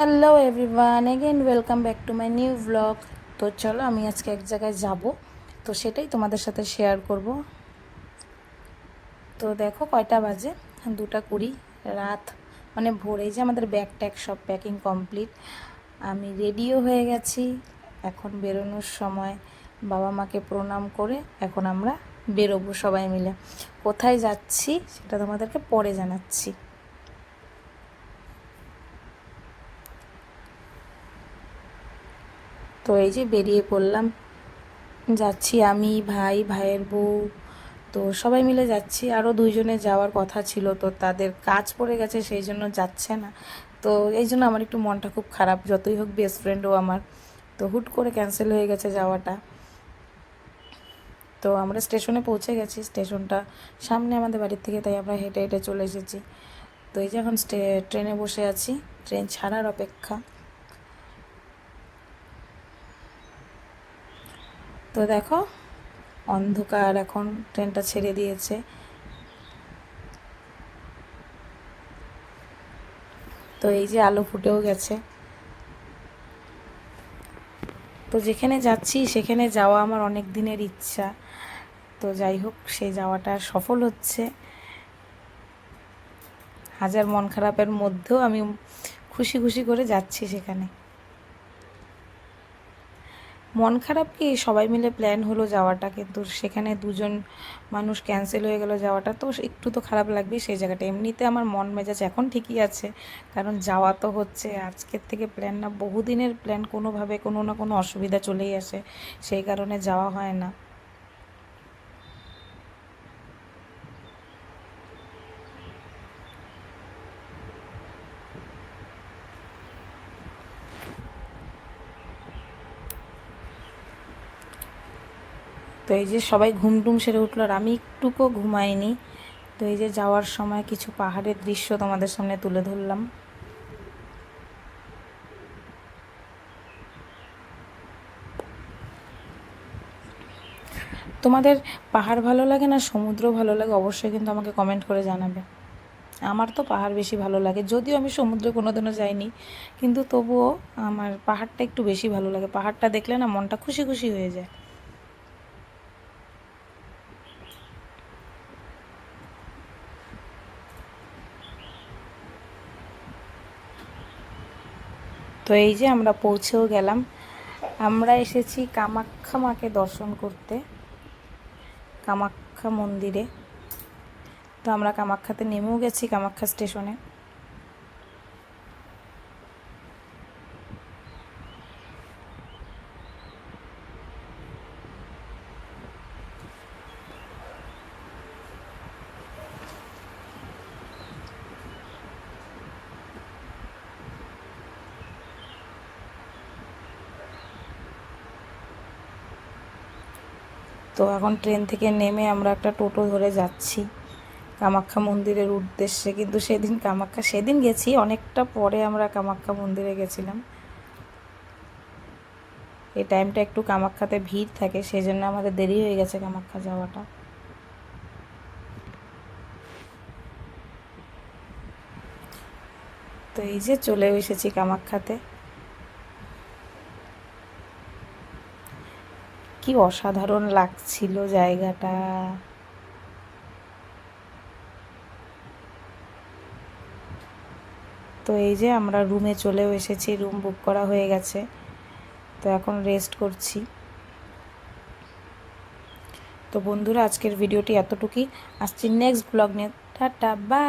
Hello everyone again welcome back to my new blog তো চলো, আমি আজকে এক জায়গায় যাব। তো সেটাই তোমাদের সাথে শেয়ার করব। তো দেখো কয়টা বাজে? দুটা কুড়ি, রাত। মানে ভোরে যে আমাদের ব্যাগ ট্যাগ সব প্যাকিং কমপ্লিট আমি রেডিও হয়ে গেছি। এখন বেরোনোর সময় বাবা মাকে প্রণাম করে এখন আমরা বেরোবো সবাই মিলে। কোথায় যাচ্ছি সেটা তোমাদেরকে পরে জানাচ্ছি। তো এই যে বেরিয়ে পড়লাম। যাচ্ছি আমি, ভাই, ভাইয়ের বউ, তো সবাই মিলে যাচ্ছি। আরও দুইজনে যাওয়ার কথা ছিল, তো তাদের কাজ পড়ে গেছে, সেই জন্য যাচ্ছে না। তো এই জন্য আমার একটু মনটা খুব খারাপ, যতই হোক বেস্ট ফ্রেন্ডও আমার। তো হুট করে ক্যান্সেল হয়ে গেছে যাওয়াটা। তো আমরা স্টেশনে পৌঁছে গেছি স্টেশনটা সামনে আমাদের বাড়ির থেকে, তাই আমরা হেঁটে হেঁটে চলে এসেছি। তো এই যে এখন ট্রেনে বসে আছি ট্রেন ছাড়ার অপেক্ষা। তো দেখো, অন্ধকার এখন ট্রেনটা ছেড়ে দিয়েছে। তো এই যে আলো ফুটেও গেছে। তো যেখানে যাচ্ছি, সেখানে যাওয়া আমার অনেক দিনের ইচ্ছা। তো যাই হোক, সেই যাওয়াটা সফল হচ্ছে। হাজার মন খারাপের মধ্যেও আমি খুশি খুশি করে যাচ্ছি সেখানে। মন খারাপ কি? সবাই মিলে প্ল্যান হলো যাওয়াটা, কিন্তু সেখানে দুজন মানুষ ক্যান্সেল হয়ে গেল যাওয়াটা, তো একটু তো খারাপ লাগবেই সেই জায়গাটা। এমনিতে আমার মন মেজাজ এখন ঠিকই আছে, কারণ যাওয়া তো হচ্ছে। আজকের থেকে প্ল্যান না, বহুদিনের প্ল্যান কোনোভাবে কোনো না কোনো অসুবিধা চলেই আসে, সেই কারণে যাওয়া হয় না। তো এই যে সবাই ঘুমটুম সেরে উঠল আর আমি একটুকু ঘুমাইনি। তো এই যে যাওয়ার সময় কিছু পাহাড়ের দৃশ্য তোমাদের সামনে তুলে ধরলাম। তোমাদের পাহাড় ভালো লাগে না, সমুদ্র ভালো লাগে, অবশ্যই কিন্তু আমাকে কমেন্ট করে জানাবে। আমার তো পাহাড় বেশি ভালো লাগে, যদিও আমি সমুদ্রে কোনোদিনও যাইনি, কিন্তু তবুও আমার পাহাড়টা একটু বেশি ভালো লাগে। পাহাড়টা দেখলে না মনটা খুশি খুশি হয়ে যায়। তো এই যে আমরা পৌঁছেও গেলাম। আমরা এসেছি কামাখ্যা মাকে দর্শন করতে, কামাখ্যা মন্দিরে। তো আমরা কামাখ্যাতে নেমেও গেছি, কামাখ্যা স্টেশনে। তো এখন ট্রেন থেকে নেমে আমরা একটা টোটো ধরে যাচ্ছি কামাখ্যা মন্দিরের উদ্দেশ্যে। কিন্তু সেদিন কামাখ্যা, সেদিন গেছি, অনেকটা পরে আমরা কামাখ্যা মন্দিরে গেছিলাম। এই টাইমটা একটু কামাখ্যাতে ভিড় থাকে সেই জন্য আমাদের দেরি হয়ে গেছে কামাখ্যা যাওয়াটা। তো এই যে চলে এসেছি কামাখ্যাতে। কি অসাধারণ লাগছিল জায়গাটা। তো এই যে আমরা রুমে চলেও এসেছি রুম বুক করা হয়ে গেছে। তো এখন রেস্ট করছি। তো বন্ধুরা, আজকের ভিডিওটি এতটুকুই। আসছি নেক্সট ব্লগ নিয়ে। Tata bye